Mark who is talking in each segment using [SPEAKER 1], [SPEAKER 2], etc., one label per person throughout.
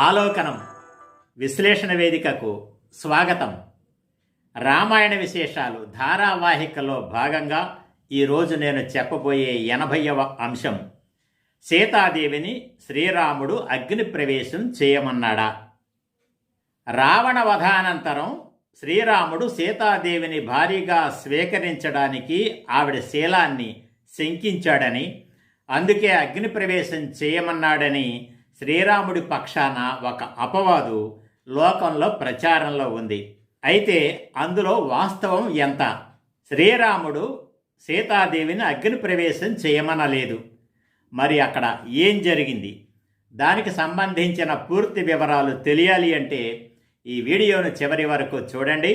[SPEAKER 1] ఆలోకనం విశ్లేషణ వేదికకు స్వాగతం. రామాయణ విశేషాలు ధారావాహికలో భాగంగా ఈరోజు నేను చెప్పబోయే ఎనభైవ అంశం. సీతాదేవిని శ్రీరాముడు అగ్ని ప్రవేశం చేయమన్నాడా? రావణ వధానంతరం శ్రీరాముడు సీతాదేవిని భారీగా స్వీకరించడానికి ఆవిడ శీలాన్ని శంకించాడని అందుకే అగ్ని ప్రవేశం చేయమన్నాడని శ్రీరాముడి పక్షాన ఒక అపవాదు లోకంలో ప్రచారంలో ఉంది. అయితే అందులో వాస్తవం ఎంత? శ్రీరాముడు సీతాదేవిని అగ్ని ప్రవేశం చేయమనలేదు. మరి అక్కడ ఏం జరిగింది? దానికి సంబంధించిన పూర్తి వివరాలు తెలియాలి అంటే ఈ వీడియోను చివరి వరకు చూడండి.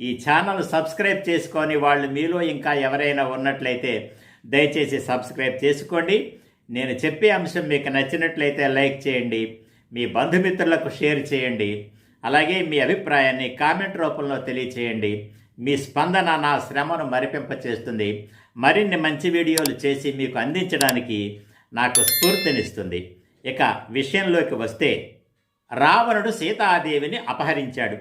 [SPEAKER 1] ఈ ఛానల్ సబ్స్క్రైబ్ చేసుకొని వాళ్ళు మీలో ఇంకా ఎవరైనా ఉన్నట్లయితే దయచేసి సబ్స్క్రైబ్ చేసుకోండి. నేను చెప్పే అంశం మీకు నచ్చినట్లయితే లైక్ చేయండి మీ బంధుమిత్రులకు షేర్ చేయండి అలాగే మీ అభిప్రాయాన్ని కామెంట్ రూపంలో తెలియచేయండి. మీ స్పందన నా శ్రమను మరిపింపచేస్తుంది. మరిన్ని మంచి వీడియోలు చేసి మీకు అందించడానికి నాకు స్ఫూర్తినిస్తుంది. ఇక విషయంలోకి వస్తే రావణుడు సీతాదేవిని అపహరించాడు.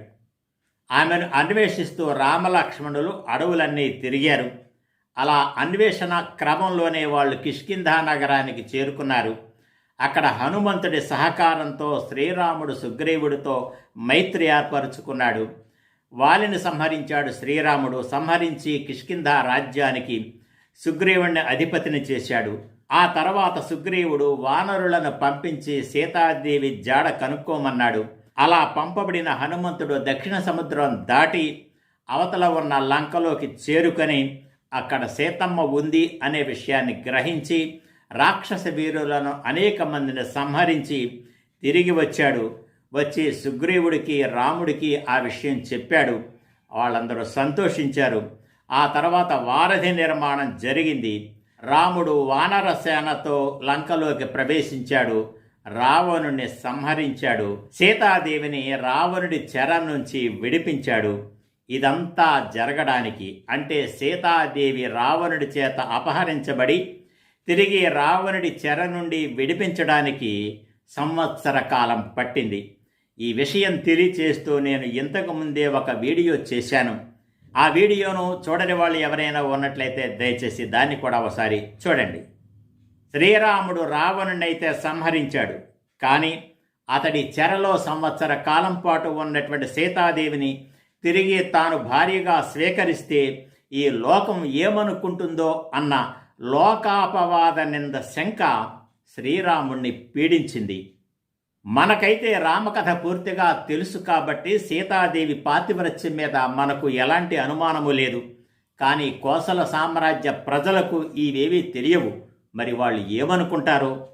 [SPEAKER 1] ఆమెను అన్వేషిస్తూ రామలక్ష్మణులు అడవులన్నీ తిరిగారు. అలా అన్వేషణ క్రమంలోనే వాళ్ళు కిష్కింధా నగరానికి చేరుకున్నారు. అక్కడ హనుమంతుడి సహకారంతో శ్రీరాముడు సుగ్రీవుడితో మైత్రి ఏర్పరుచుకున్నాడు. వాలిని సంహరించాడు శ్రీరాముడు. సంహరించి కిష్కింధ రాజ్యానికి సుగ్రీవుణ్ణి అధిపతిని చేశాడు. ఆ తర్వాత సుగ్రీవుడు వానరులను పంపించి సీతాదేవి జాడ కనుక్కోమన్నాడు. అలా పంపబడిన హనుమంతుడు దక్షిణ సముద్రం దాటి అవతల ఉన్న లంకలోకి చేరుకొని అక్కడ సీతమ్మ ఉంది అనే విషయాన్ని గ్రహించి రాక్షస వీరులను అనేక మందిని సంహరించి తిరిగి వచ్చాడు. వచ్చి సుగ్రీవుడికి రాముడికి ఆ విషయం చెప్పాడు. వాళ్ళందరూ సంతోషించారు. ఆ తర్వాత వారధి నిర్మాణం జరిగింది. రాముడు వానర సేనతో లంకలోకి ప్రవేశించాడు. రావణుణ్ణి సంహరించాడు. సీతాదేవిని రావణుడి చెర నుంచి విడిపించాడు. ఇదంతా జరగడానికి అంటే సీతాదేవి రావణుడి చేత అపహరించబడి తిరిగి రావణుడి చెర నుండి విడిపించడానికి సంవత్సర కాలం పట్టింది. ఈ విషయం తెలియచేస్తూ నేను ఇంతకు ముందే ఒక వీడియో చేశాను. ఆ వీడియోను చూడని వాళ్ళు ఎవరైనా ఉన్నట్లయితే దయచేసి దాన్ని కూడా ఒకసారి చూడండి. శ్రీరాముడు రావణునైతే సంహరించాడు. కానీ అతడి చెరలో సంవత్సర కాలం పాటు ఉన్నటువంటి సీతాదేవిని తిరిగి తాను భార్యగా స్వీకరిస్తే ఈ లోకం ఏమనుకుంటుందో అన్న లోకాపవాద నింద శంక శ్రీరాముణ్ణి పీడించింది. మనకైతే రామకథ పూర్తిగా తెలుసు కాబట్టి సీతాదేవి పాతివ్రత్యం మీద మనకు ఎలాంటి అనుమానము లేదు. కానీ కోసల సామ్రాజ్య ప్రజలకు ఇవేవీ తెలియవు. మరి వాళ్ళు ఏమనుకుంటారో?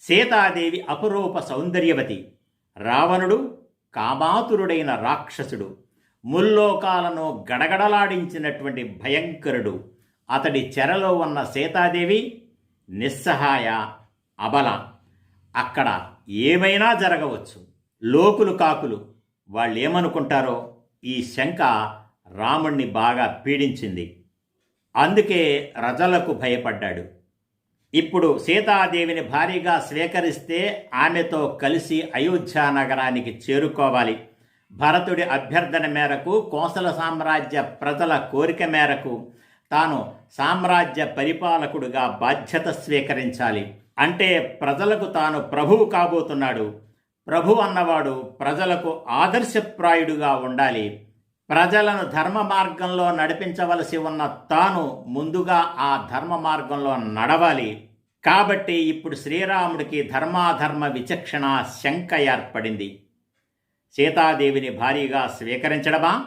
[SPEAKER 1] సీతాదేవి అపురూప సౌందర్యవతి రావణుడు కామాతురుడైన రాక్షసుడు ముల్లోకాలను గడగడలాడించినటువంటి భయంకరుడు. అతడి చెరలో ఉన్న సీతాదేవి నిస్సహాయ అబల. అక్కడ ఏమైనా జరగవచ్చు. లోకులు కాకులు. వాళ్ళు ఏమనుకుంటారో ఈ శంక రాముణ్ణి బాగా పీడించింది. అందుకే రజలకు భయపడ్డాడు. ఇప్పుడు సీతాదేవిని భారీగా స్వీకరిస్తే ఆమెతో కలిసి అయోధ్య నగరానికి చేరుకోవాలి. భరతుడి అభ్యర్థన మేరకు కోసల సామ్రాజ్య ప్రజల కోరిక మేరకు తాను సామ్రాజ్య పరిపాలకుడుగా బాధ్యత స్వీకరించాలి. అంటే ప్రజలకు తాను ప్రభువు కాబోతున్నాడు. ప్రభు అన్నవాడు ప్రజలకు ఆదర్శప్రాయుడుగా ఉండాలి. ప్రజలను ధర్మ మార్గంలో నడిపించవలసి ఉన్న తాను ముందుగా ఆ ధర్మ మార్గంలో నడవాలి. కాబట్టి ఇప్పుడు శ్రీరాముడికి ధర్మాధర్మ విచక్షణ శంక ఏర్పడింది. సీతాదేవిని భారీగా స్వీకరించడమా?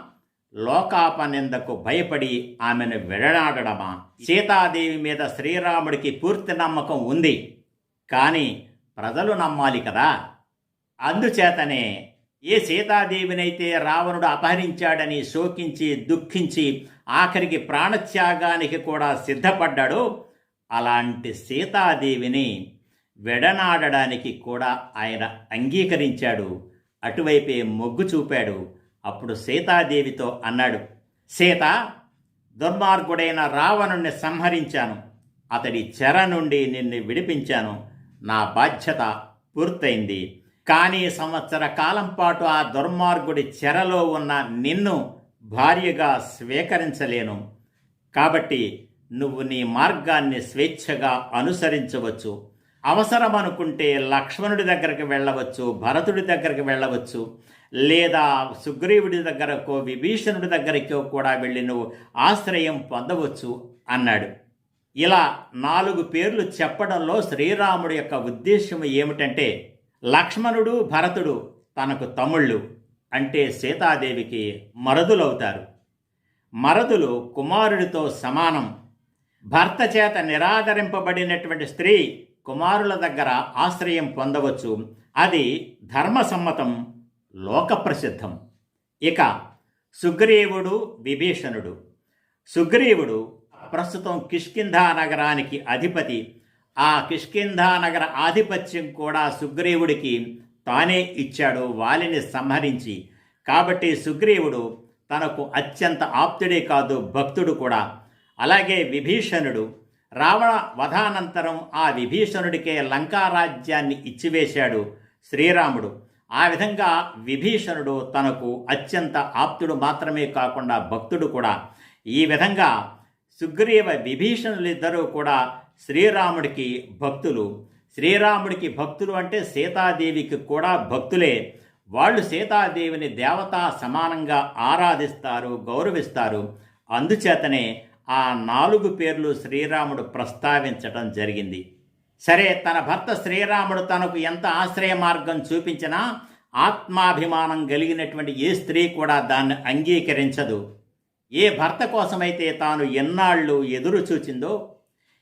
[SPEAKER 1] లోకాపనిందకు భయపడి ఆమెను విడనాడడమా? సీతాదేవి మీద శ్రీరాముడికి పూర్తి నమ్మకం ఉంది. కానీ ప్రజలు నమ్మాలి కదా. అందుచేతనే ఏ సీతాదేవినైతే రావణుడు అపహరించాడని శోకించి దుఃఖించి ఆఖరికి ప్రాణత్యాగానికి కూడా సిద్ధపడ్డాడో. అలాంటి సీతాదేవిని విడనాడడానికి కూడా ఆయన అంగీకరించాడు. అటువైపే మొగ్గు చూపాడు. అప్పుడు సీతాదేవితో అన్నాడు సీత దుర్మార్గుడైన రావణుణ్ణి సంహరించాను. అతడి చెర నుండి నిన్ను విడిపించాను. నా బాధ్యత పూర్తయింది. కానీ సంవత్సర కాలం పాటు ఆ దుర్మార్గుడి చెరలో ఉన్న నిన్ను భార్యగా స్వీకరించలేను. కాబట్టి నువ్వు నీ మార్గాన్ని స్వేచ్ఛగా అనుసరించవచ్చు. అవసరం అనుకుంటే లక్ష్మణుడి దగ్గరికి వెళ్ళవచ్చు భరతుడి దగ్గరికి వెళ్ళవచ్చు లేదా సుగ్రీవుడి దగ్గరకో విభీషణుడి దగ్గరికో కూడా వెళ్ళి నువ్వు ఆశ్రయం పొందవచ్చు అన్నాడు. ఇలా నాలుగు పేర్లు చెప్పడంలో శ్రీరాముడి యొక్క ఉద్దేశం ఏమిటంటే లక్ష్మణుడు భరతుడు తనకు తమ్ముళ్ళు అంటే సీతాదేవికి మరదులవుతారు. మరదులు కుమారుడితో సమానం. భర్త చేత నిరాదరింపబడినటువంటి స్త్రీ కుమారుల దగ్గర ఆశ్రయం పొందవచ్చు. అది ధర్మసమ్మతం లోకప్రసిద్ధం. ఇక సుగ్రీవుడు విభీషణుడు. సుగ్రీవుడు ప్రస్తుతం కిష్కింధా నగరానికి అధిపతి. ఆ కిష్కింధా నగర ఆధిపత్యం కూడా సుగ్రీవుడికి తానే ఇచ్చాడు వాలిని సంహరించి. కాబట్టి సుగ్రీవుడు తనకు అత్యంత ఆప్తుడే కాదు భక్తుడు కూడా. అలాగే విభీషణుడు రావణ వధానంతరం ఆ విభీషణుడికే లంకారాజ్యాన్ని ఇచ్చివేశాడు శ్రీరాముడు. ఆ విధంగా విభీషణుడు తనకు అత్యంత ఆప్తుడు మాత్రమే కాకుండా భక్తుడు కూడా. ఈ విధంగా సుగ్రీవ విభీషణులిద్దరూ కూడా శ్రీరాముడికి భక్తులు. శ్రీరాముడికి భక్తులు అంటే సీతాదేవికి కూడా భక్తులే. వాళ్ళు సీతాదేవిని దేవతా సమానంగా ఆరాధిస్తారు గౌరవిస్తారు. అందుచేతనే ఆ నాలుగు పేర్లు శ్రీరాముడు ప్రస్తావించటం జరిగింది. సరే తన భర్త శ్రీరాముడు తనకు ఎంత ఆశ్రయ మార్గం చూపించినా ఆత్మాభిమానం కలిగినటువంటి ఏ స్త్రీ కూడా దాన్ని అంగీకరించదు. ఏ భర్త కోసమైతే తాను ఎన్నాళ్ళు ఎదురు చూచిందో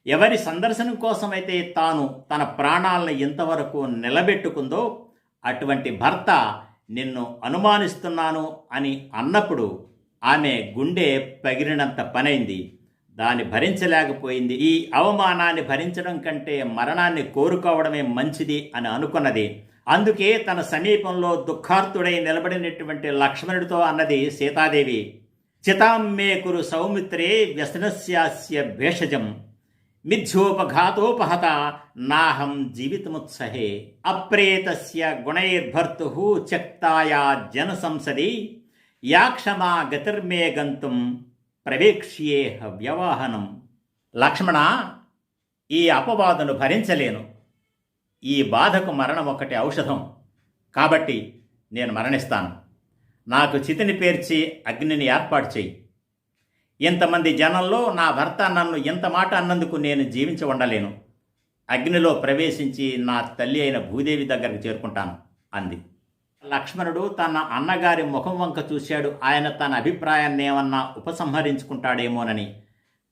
[SPEAKER 1] ఎవరి సందర్శనం కోసమైతే తాను తన ప్రాణాలను ఇంతవరకు నిలబెట్టుకుందో అటువంటి భర్త నిన్ను అనుమానిస్తున్నాను అని అన్నప్పుడు ఆమె గుండె పగిలినంత పనైంది. దాన్ని భరించలేకపోయింది. ఈ అవమానాన్ని భరించడం కంటే మరణాన్ని కోరుకోవడమే మంచిది అని అనుకున్నది. అందుకే తన సమీపంలో దుఃఖార్తుడై నిలబడినటువంటి లక్ష్మణుడితో అన్నది సీతాదేవి. చితామ్మే కురు సౌమిత్రే వ్యసనస్యాస్య భేషజం. మిథ్యోపఘాతోపహత నాహం జీవితముత్సహే. అప్రేతస్య గుణైర్భర్తు చక్తాయా జనసంసది యాక్షమా గతిర్మే గంతుం ప్రవేక్ష్యే వ్యవాహనం. లక్ష్మణ ఈ అపవాదును భరించలేను. ఈ బాధకు మరణం ఒకటి ఔషధం. కాబట్టి నేను మరణిస్తాను. నాకు చితిని పేర్చి అగ్నిని ఏర్పాటు చేయి ఇంతమంది జనంలో నా భర్త నన్ను ఇంత మాట అన్నందుకు నేను జీవించి ఉండలేను. అగ్నిలో ప్రవేశించి నా తల్లి అయిన భూదేవి దగ్గరకు చేరుకుంటాను అంది. లక్ష్మణుడు తన అన్నగారి ముఖం వంక చూశాడు. ఆయన తన అభిప్రాయాన్ని ఏమన్నా ఉపసంహరించుకుంటాడేమోనని.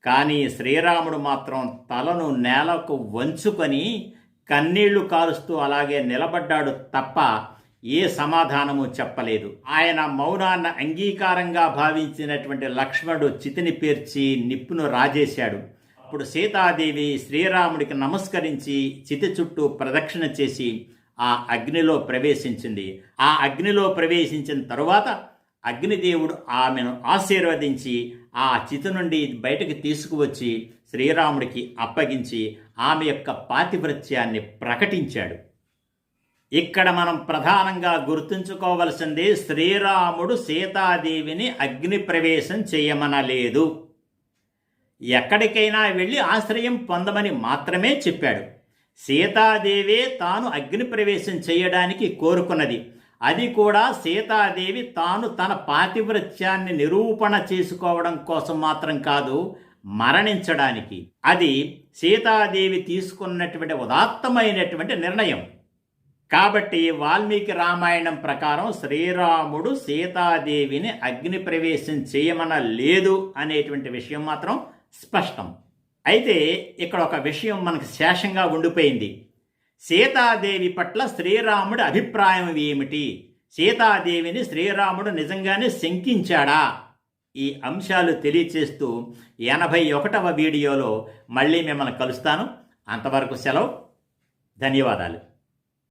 [SPEAKER 1] కానీ శ్రీరాముడు మాత్రం తలను నేలకు వంచుకొని కన్నీళ్ళు కారుస్తూ అలాగే నిలబడ్డాడు తప్ప ఏ సమాధానము చెప్పలేదు. ఆయన మౌనాన్ని అంగీకారంగా భావించినటువంటి లక్ష్మణుడు చితిని పేర్చి నిప్పును రాజేశాడు. అప్పుడు సీతాదేవి శ్రీరాముడికి నమస్కరించి చితి చుట్టూ ప్రదక్షిణ చేసి ఆ అగ్నిలో ప్రవేశించింది. ఆ అగ్నిలో ప్రవేశించిన తరువాత అగ్నిదేవుడు ఆమెను ఆశీర్వదించి ఆ చితి నుండి బయటకు తీసుకువచ్చి శ్రీరాముడికి అప్పగించి ఆమె యొక్క పాతివృత్యాన్ని ప్రకటించాడు. ఇక్కడ మనం ప్రధానంగా గుర్తుంచుకోవలసింది శ్రీరాముడు సీతాదేవిని అగ్ని ప్రవేశం చేయమనలేదు. ఎక్కడికైనా వెళ్ళి ఆశ్రయం పొందమని మాత్రమే చెప్పాడు. సీతాదేవే తాను అగ్ని ప్రవేశం చేయడానికి కోరుకున్నది. అది కూడా సీతాదేవి తాను తన పాతివృత్యాన్ని నిరూపణ చేసుకోవడం కోసం మాత్రం కాదు మరణించడానికి. అది సీతాదేవి తీసుకున్నటువంటి ఉదాత్తమైనటువంటి నిర్ణయం. కాబట్టి వాల్మీకి రామాయణం ప్రకారం శ్రీరాముడు సీతాదేవిని అగ్ని ప్రవేశం చేయమన లేదు అనేటువంటి విషయం మాత్రం స్పష్టం. అయితే ఇక్కడ ఒక విషయం మనకు శేషంగా ఉండిపోయింది. సీతాదేవి పట్ల శ్రీరాముడి అభిప్రాయం ఏమిటి? సీతాదేవిని శ్రీరాముడు నిజంగానే శంకించాడా? ఈ అంశాలు తెలియచేస్తూ ఎనభై ఒకటవ వీడియోలో మళ్ళీ మిమ్మల్ని కలుస్తాను. అంతవరకు సెలవు. ధన్యవాదాలు.